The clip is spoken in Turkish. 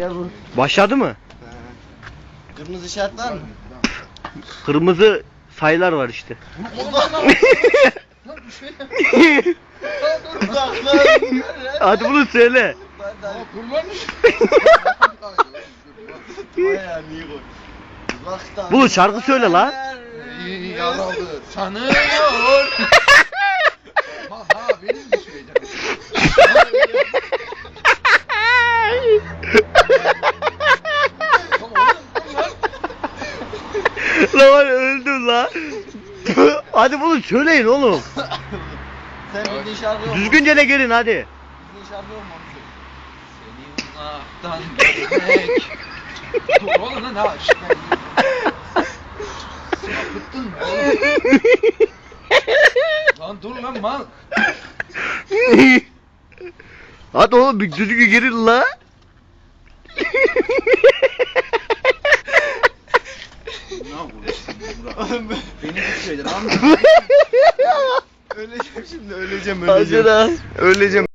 Ya bu. Başladı mı? Kırmızı işaret var mı? Kırmızı sayılar var işte. Uzak lan. Hadi bunu söyle. Bayağı. Uzaktan. Bulut, şarkı söyle la. Yaralı sanıyor. ha ha benim de söyleyeceğim. Tamam oğlum lan. Lan öldüm la. hadi bunu söyleyin oğlum. Sen bildiğin şarkı yok mu? Düzgünce ne gelin hadi. Bildiğin şarkı yok mu? Seni uzaktan görmek. Dur oğlum lan ha. şşt, ben- Sapıttın mı oğlum? Lan dur lan mal. hadi oğlum bir düzgün girin la. Ne yapıyorsun Murat? Beni bir şeyler anla. Öleceğim şimdi öleceğim lan. Öleceğim.